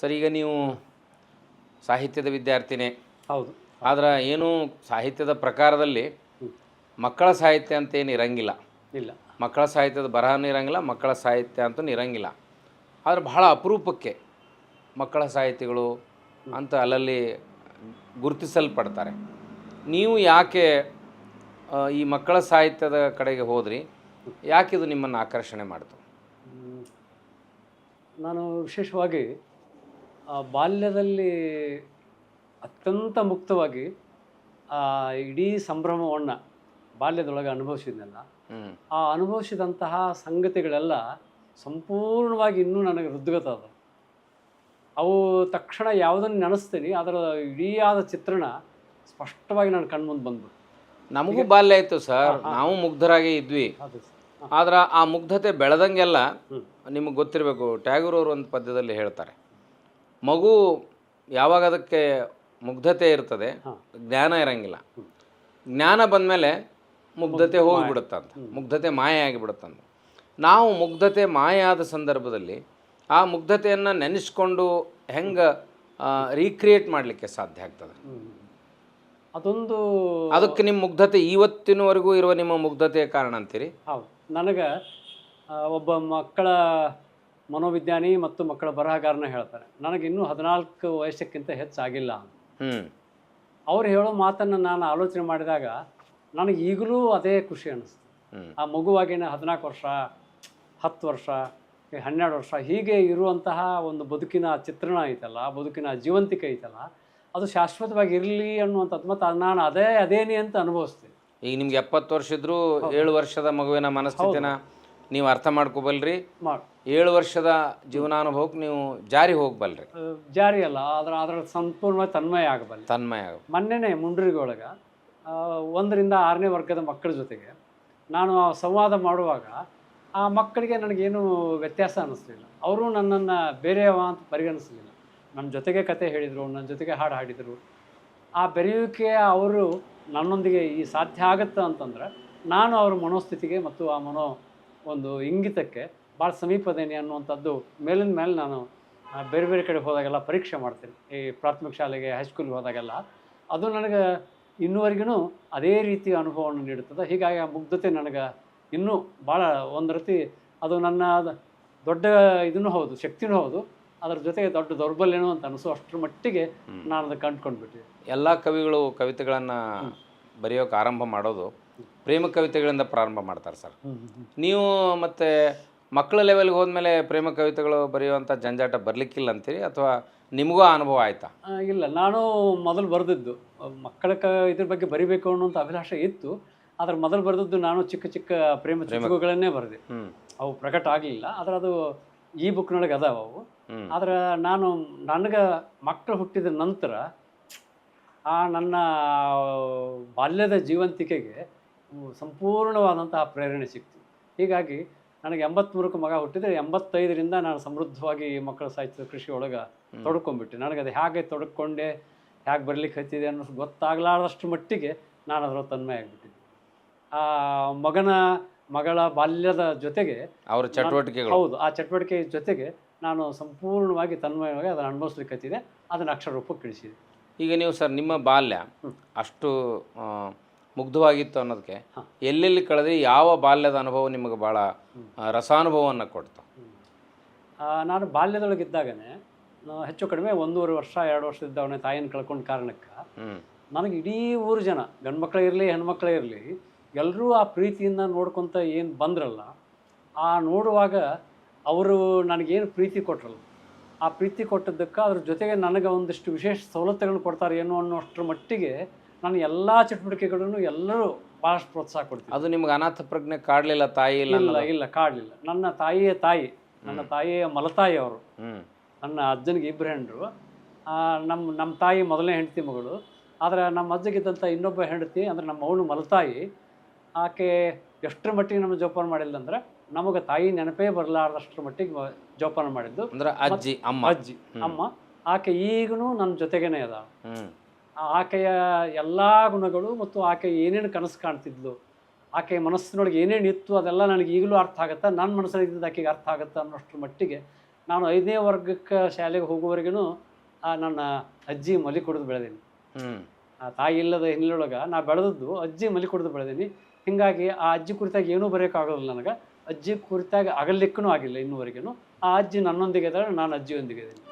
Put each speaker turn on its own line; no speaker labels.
Sir ಈಗ ನೀವು ಸಾಹಿತ್ಯದ ವಿದ್ಯಾರ್ಥಿನೇ.
ಹೌದು.
ಆದರೆ ಏನು ಸಾಹಿತ್ಯದ ಪ್ರಕಾರದಲ್ಲಿ ಮಕ್ಕಳ ಸಾಹಿತ್ಯ ಅಂತ ಏನು ಇರಂಗಿಲ್ಲ.
ಇಲ್ಲ.
ಮಕ್ಕಳ ಸಾಹಿತ್ಯದ ಬರಹನೂ ಇರಂಗಿಲ್ಲ ಮಕ್ಕಳ ಸಾಹಿತ್ಯ ಅಂತೂ ಇರಂಗಿಲ್ಲ. ಆದರೆ ಬಹಳ ಅಪರೂಪಕ್ಕೆ ಮಕ್ಕಳ ಸಾಹಿತಿಗಳು ಅಂತ ಅಲ್ಲಲ್ಲಿ ಗುರುತಿಸಲ್ಪಡ್ತಾರೆ. ನೀವು ಯಾಕೆ ಈ ಮಕ್ಕಳ ಸಾಹಿತ್ಯದ ಕಡೆಗೆ ಹೋದ್ರಿ? ಯಾಕೆ ಇದು ನಿಮ್ಮನ್ನು ಆಕರ್ಷಣೆ ಮಾಡ್ತು?
ನಾನು ವಿಶೇಷವಾಗಿ ಬಾಲ್ಯದಲ್ಲಿ ಅತ್ಯಂತ ಮುಕ್ತವಾಗಿ ಆ ಇಡೀ ಸಂಭ್ರಮವನ್ನು ಬಾಲ್ಯದೊಳಗೆ ಅನುಭವಿಸಿದ್ನಲ್ಲ ಆ ಅನುಭವಿಸಿದಂತಹ ಸಂಗತಿಗಳೆಲ್ಲ ಸಂಪೂರ್ಣವಾಗಿ ಇನ್ನೂ ನನಗೆ ಹೃದ್ಗತ ಅದು. ಅವು ತಕ್ಷಣ ಯಾವುದನ್ನು ನೆನೆಸ್ತೀನಿ ಅದರ ಇಡೀ ಆದ ಚಿತ್ರಣ ಸ್ಪಷ್ಟವಾಗಿ ನನ್ನ ಕಣ್ಮುಂದೆ ಬಂದ್ಬಿಟ್ಟು
ನಮಗೂ ಬಾಲ್ಯ ಆಯಿತು ಸರ್. ನಾವು ಮುಗ್ಧರಾಗೇ ಇದ್ವಿ. ಆದ್ರೆ ಆ ಮುಗ್ಧತೆ ಬೆಳೆದಂಗೆಲ್ಲ. ನಿಮಗೆ ಗೊತ್ತಿರಬೇಕು ಟ್ಯಾಗೂರ್ ಅವರು ಒಂದು ಪದ್ಯದಲ್ಲಿ ಹೇಳ್ತಾರೆ. ಮಗು ಯಾವಾಗ ಅದಕ್ಕೆ ಮುಗ್ಧತೆ ಇರ್ತದೆ ಜ್ಞಾನ ಇರಂಗಿಲ್ಲ. ಜ್ಞಾನ ಬಂದಮೇಲೆ ಮುಗ್ಧತೆ ಹೋಗಿಬಿಡುತ್ತಂತ. ಮುಗ್ಧತೆ ಮಾಯ ಆಗಿಬಿಡುತ್ತಂತ. ನಾವು ಮುಗ್ಧತೆ ಮಾಯ ಆದ ಸಂದರ್ಭದಲ್ಲಿ ಆ ಮುಗ್ಧತೆಯನ್ನು ನೆನೆಸ್ಕೊಂಡು ಹೆಂಗೆ ರೀಕ್ರಿಯೇಟ್ ಮಾಡಲಿಕ್ಕೆ ಸಾಧ್ಯ ಆಗ್ತದೆ?
ಅದೊಂದು
ಅದಕ್ಕೆ ನಿಮ್ಮ ಮುಗ್ಧತೆ ಇವತ್ತಿನವರೆಗೂ ಇರುವ ನಿಮ್ಮ ಮುಗ್ಧತೆಯ ಕಾರಣ ಅಂತೀರಿ?
ಹೌದು. ನನಗೆ ಒಬ್ಬ ಮಕ್ಕಳ ಮನೋವಿಜ್ಞಾನಿ ಮತ್ತು ಮಕ್ಕಳ ಬರಹಗಾರನ ಹೇಳ್ತಾರೆ ನನಗೆ ಇನ್ನೂ ಹದಿನಾಲ್ಕು ವಯಸ್ಸಕ್ಕಿಂತ ಹೆಚ್ಚಾಗಿಲ್ಲ ಅಂತ. ಅವ್ರು ಹೇಳೋ ಮಾತನ್ನು ನಾನು ಆಲೋಚನೆ ಮಾಡಿದಾಗ ನನಗೆ ಈಗಲೂ ಅದೇ ಖುಷಿ ಅನ್ನಿಸ್ತು. ಆ ಮಗುವಾಗಿನ ಹದಿನಾಲ್ಕು ವರ್ಷ ಹತ್ತು ವರ್ಷ ಹನ್ನೆರಡು ವರ್ಷ ಹೀಗೆ ಇರುವಂತಹ ಒಂದು ಬದುಕಿನ ಚಿತ್ರಣ ಐತಲ್ಲ ಆ ಬದುಕಿನ ಜೀವಂತಿಕೆ ಐತಲ್ಲ ಅದು ಶಾಶ್ವತವಾಗಿ ಇರಲಿ ಅನ್ನುವಂಥದ್ದು ಮತ್ತು ನಾನು ಅದೇ ಅದೇನೇ ಅಂತ ಅನುಭವಿಸ್ತೀನಿ.
ಈಗ ನಿಮ್ಗೆ ಎಪ್ಪತ್ತು ವರ್ಷ ಇದ್ರೂ ಏಳು ವರ್ಷದ ಮಗುವಿನ ಮನಸ್ಥಿತಿನ ನೀವು ಅರ್ಥ ಮಾಡ್ಕೋಬಲ್ರಿ.
ಮಾಡಿ
ಏಳು ವರ್ಷದ ಜೀವನಾನುಭವಕ್ಕೆ ನೀವು ಜಾರಿ ಹೋಗ್ಬಲ್ರಿ.
ಜಾರಿ ಅಲ್ಲ ಆದ್ರೆ ಅದರ ಸಂಪೂರ್ಣವಾಗಿ ತನ್ಮಯ ಆಗಬಲ್ಲ
ತನ್ಮಯ ಆಗ
ಮೊನ್ನೆನೇ ಮುಂಡ್ರಿಗೊಳಗ ಒಂದರಿಂದ ಆರನೇ ವರ್ಗದ ಮಕ್ಕಳ ಜೊತೆಗೆ ನಾನು ಆ ಸಂವಾದ ಮಾಡುವಾಗ ಆ ಮಕ್ಕಳಿಗೆ ನನಗೇನು ವ್ಯತ್ಯಾಸ ಅನ್ನಿಸ್ಲಿಲ್ಲ ಅವರು ನನ್ನನ್ನು ಬೇರೆಯವ ಅಂತ ಪರಿಗಣಿಸಲಿಲ್ಲ. ನನ್ನ ಜೊತೆಗೆ ಕತೆ ಹೇಳಿದರು ನನ್ನ ಜೊತೆಗೆ ಹಾಡು ಹಾಡಿದರು. ಆ ಬೆರೆಯುವಿಕೆ ಅವರು ನನ್ನೊಂದಿಗೆ ಈ ಸಾಧ್ಯ ಆಗುತ್ತೆ ಅಂತಂದ್ರೆ ನಾನು ಅವ್ರ ಮನೋಸ್ಥಿತಿಗೆ ಮತ್ತು ಆ ಮನೋ ಒಂದು ಇಂಗಿತಕ್ಕೆ ಭಾಳ ಸಮೀಪದೇನೆ ಅನ್ನುವಂಥದ್ದು ಮೇಲಿನ ಮೇಲೆ ನಾನು ಬೇರೆ ಬೇರೆ ಕಡೆ ಹೋದಾಗೆಲ್ಲ ಪರೀಕ್ಷೆ ಮಾಡ್ತೀನಿ. ಈ ಪ್ರಾಥಮಿಕ ಶಾಲೆಗೆ ಹೈಸ್ಕೂಲ್ಗೆ ಹೋದಾಗೆಲ್ಲ. ಅದು ನನಗೆ ಇನ್ನುವರೆಗೂ ಅದೇ ರೀತಿ ಅನುಭವವನ್ನು ನೀಡುತ್ತದೆ. ಹೀಗಾಗಿ ಆ ಮುಗ್ಧತೆ ನನಗೆ ಇನ್ನೂ ಭಾಳ ಒಂದು ರೀತಿ ಅದು ನನ್ನ ದೊಡ್ಡ ಇದನ್ನು ಹೌದು ಶಕ್ತಿನೂ ಹೌದು. ಅದರ ಜೊತೆಗೆ ದೊಡ್ಡ ದೌರ್ಬಲ್ಯನೂ ಅಂತ ಅನಿಸೋ ಅಷ್ಟರ ಮಟ್ಟಿಗೆ ನಾನು ಅದು ಕಂಡುಕೊಂಡ್ಬಿಟ್ಟೆ
ಎಲ್ಲ ಕವಿಗಳು ಕವಿತೆಗಳನ್ನು ಬರೆಯೋಕೆ ಆರಂಭ ಮಾಡೋದು ಪ್ರೇಮ ಕವಿತೆಗಳಿಂದ ಪ್ರಾರಂಭ ಮಾಡ್ತಾರೆ ಸರ್. ನೀವು ಮತ್ತೆ ಮಕ್ಕಳ ಲೆವೆಲ್ಗೆ ಹೋದ್ಮೇಲೆ ಪ್ರೇಮ ಕವಿತೆಗಳು ಬರೆಯುವಂಥ ಜಂಜಾಟ ಬರಲಿಕ್ಕಿಲ್ಲ ಅಂತೀರಿ ಅಥವಾ ನಿಮಗೂ ಅನುಭವ ಆಯ್ತಾ?
ಇಲ್ಲ ನಾನು ಮೊದಲು ಬರೆದಿದ್ದು. ಮಕ್ಕಳ ಕ ಇದ್ರ ಬಗ್ಗೆ ಬರಿಬೇಕು ಅನ್ನೋಂಥ ಅಭಿಲಾಷೆ ಇತ್ತು. ಆದರೆ ಮೊದಲು ಬರೆದದ್ದು ನಾನು ಚಿಕ್ಕ ಚಿಕ್ಕ ಪ್ರೇಮ ಚಿಕ್ಕಗಳನ್ನೇ ಬರೆದೆ. ಅವು ಪ್ರಕಟ ಆಗಲಿಲ್ಲ. ಆದರೆ ಅದು ಈ ಬುಕ್ನೊಳಗೆ ಅದಾವ ಅವು. ಆದರೆ ನಾನು ನನಗೆ ಮಕ್ಕಳು ಹುಟ್ಟಿದ ನಂತರ ಆ ನನ್ನ ಬಾಲ್ಯದ ಜೀವಂತಿಕೆಗೆ ಸಂಪೂರ್ಣವಾದಂತಹ ಪ್ರೇರಣೆ ಸಿಕ್ತು. ಹೀಗಾಗಿ ನನಗೆ ಎಂಬತ್ತ್ಮೂರಕ್ಕೆ ಮಗ ಹುಟ್ಟಿದರೆ ಎಂಬತ್ತೈದರಿಂದ ನಾನು ಸಮೃದ್ಧವಾಗಿ ಈ ಮಕ್ಕಳ ಸಾಹಿತ್ಯದ ಕೃಷಿ ಒಳಗೆ ತೊಡ್ಕೊಂಡ್ಬಿಟ್ಟೆ ನನಗೆ ಅದು ಹೇಗೆ ತೊಡ್ಕೊಂಡೆ ಹೇಗೆ ಬರಲಿಕ್ಕೆ ಹತ್ತಿದೆ ಅನ್ನೋ ಗೊತ್ತಾಗಲಾರದಷ್ಟು ಮಟ್ಟಿಗೆ ನಾನು ಅದರ ತನ್ಮಯ ಆಗಿಬಿಟ್ಟಿದ್ದೆ. ಆ ಮಗನ ಮಗಳ ಬಾಲ್ಯದ ಜೊತೆಗೆ
ಅವರ ಚಟುವಟಿಕೆಗಳು.
ಹೌದು ಆ ಚಟುವಟಿಕೆ ಜೊತೆಗೆ ನಾನು ಸಂಪೂರ್ಣವಾಗಿ ತನ್ಮಯವಾಗಿ ಅದನ್ನು ಅನುಭವಿಸ್ಲಿಕ್ಕೆ ಹತ್ತಿದೆ ಅದನ್ನು ಅಕ್ಷರ ರೂಪಕ್ಕೆ ಇಳಿಸಿದೆ
ಈಗ ನೀವು ಸರ್ ನಿಮ್ಮ ಬಾಲ್ಯ ಅಷ್ಟು ಮುಗ್ಧವಾಗಿತ್ತು ಅನ್ನೋದಕ್ಕೆ ಎಲ್ಲೆಲ್ಲಿ ಕಳೆದ್ರೆ ಯಾವ ಬಾಲ್ಯದ ಅನುಭವ ನಿಮಗೆ ಭಾಳ ರಸಾನುಭವವನ್ನು ಕೊಡ್ತು?
ನಾನು ಬಾಲ್ಯದೊಳಗಿದ್ದಾಗನೇ ಹೆಚ್ಚು ಕಡಿಮೆ ಒಂದೂವರೆ ವರ್ಷ ಎರಡು ವರ್ಷದಿದ್ದವನೇ ತಾಯಿನ ಕಳ್ಕೊಂಡ ಕಾರಣಕ್ಕೆ ನನಗೆ ಇಡೀ ಊರು ಜನ ಗಂಡು ಮಕ್ಕಳೇ ಇರಲಿ ಹೆಣ್ಮಕ್ಳೇ ಇರಲಿ ಎಲ್ಲರೂ ಆ ಪ್ರೀತಿಯಿಂದ ನೋಡ್ಕೊತ ಏನು ಬಂದ್ರಲ್ಲ ಆ ನೋಡುವಾಗ ಅವರು ನನಗೇನು ಪ್ರೀತಿ ಕೊಟ್ರಲ್ಲ ಆ ಪ್ರೀತಿ ಕೊಟ್ಟದ್ದಕ್ಕೆ ಅದ್ರ ಜೊತೆಗೆ ನನಗೆ ಒಂದಿಷ್ಟು ವಿಶೇಷ ಸವಲತ್ತುಗಳನ್ನ ಕೊಡ್ತಾರೆ ಏನು ಅನ್ನೋಷ್ಟರ ಮಟ್ಟಿಗೆ ನಾನು ಎಲ್ಲ ಚಟುವಟಿಕೆಗಳನ್ನು ಎಲ್ಲರೂ ಬಹಳಷ್ಟು ಪ್ರೋತ್ಸಾಹ ಕೊಡ್ತೀನಿ.
ಅದು ನಿಮ್ಗೆ ಅನಾಥ ಪ್ರಜ್ಞೆ ಕಾಡಲಿಲ್ಲ ತಾಯಿ ಇಲ್ಲ
ಇಲ್ಲ ಇಲ್ಲ ಕಾಡಲಿಲ್ಲ. ನನ್ನ ತಾಯಿಯ ತಾಯಿ. ನನ್ನ ತಾಯಿಯ ಮಲತಾಯಿ ಅವರು. ನನ್ನ ಅಜ್ಜನಿಗೆ ಇಬ್ಬರು ಹೆಂಡರು. ನಮ್ಮ ನಮ್ಮ ತಾಯಿ ಮೊದಲನೇ ಹೆಂಡತಿ ಮಗಳು. ಆದರೆ ನಮ್ಮ ಅಜ್ಜಗಿದ್ದಂಥ ಇನ್ನೊಬ್ಬ ಹೆಂಡತಿ ಅಂದರೆ ನಮ್ಮ ಅವಳು ಮಲತಾಯಿ. ಆಕೆ ಎಷ್ಟರ ಮಟ್ಟಿಗೆ ನಮ್ಮ ಜೋಪಾನ ಮಾಡಿಲ್ಲ ಅಂದ್ರೆ ನಮಗೆ ತಾಯಿ ನೆನಪೇ ಬರಲಾರ್ದಷ್ಟರ ಮಟ್ಟಿಗೆ ಜೋಪಾನ ಮಾಡಿದ್ದು.
ಅಂದ್ರೆ ಅಜ್ಜಿ ಅಮ್ಮ.
ಅಜ್ಜಿ ಅಮ್ಮ. ಆಕೆ ಈಗಲೂ ನನ್ನ ಜೊತೆಗೇನೆ ಅದ ಆಕೆಯ ಎಲ್ಲ ಗುಣಗಳು ಮತ್ತು ಆಕೆ ಏನೇನು ಕನಸು ಕಾಣ್ತಿದ್ಲು ಆಕೆಯ ಮನಸ್ಸಿನೊಳಗೆ ಏನೇನು ಇತ್ತು ಅದೆಲ್ಲ ನನಗೆ ಈಗಲೂ ಅರ್ಥ ಆಗುತ್ತಾ? ನನ್ನ ಮನಸ್ಸಲ್ಲಿ ಇದ್ದಿದ್ದು ಆಕೆಗೆ ಅರ್ಥ ಆಗುತ್ತಾ ಅನ್ನೋಷ್ಟ್ರ ಮಟ್ಟಿಗೆ ನಾನು ಐದನೇ ವರ್ಗಕ್ಕೆ ಶಾಲೆಗೆ ಹೋಗುವವರೆಗೂ ನನ್ನ ಅಜ್ಜಿ ಮಲಿ ಕುಡಿದು ಬೆಳೆದೀನಿ. ಆ ತಾಯಿ ಇಲ್ಲದ ಹಿನ್ನೆಲೆಯೊಳಗೆ ನಾ ಬೆಳೆದದ್ದು ಅಜ್ಜಿ ಮಲಿ ಕುಡಿದು ಬೆಳೆದೀನಿ. ಹೀಗಾಗಿ ಆ ಅಜ್ಜಿ ಕುರಿತಾಗ ಏನೂ ಬರೆಯೋಕ್ಕಾಗೋದಿಲ್ಲ ನನಗೆ. ಅಜ್ಜಿ ಕುರಿತಾಗ ಆಗಲಿಕ್ಕೂ ಆಗಿಲ್ಲ ಇನ್ನೂವರೆಗೂ ಆ ಅಜ್ಜಿ ನನ್ನೊಂದಿಗೆ ಇದ್ದಾಳೆ ನಾನು ಅಜ್ಜಿಯೊಂದಿಗೆ ಇದ್ದೀನಿ.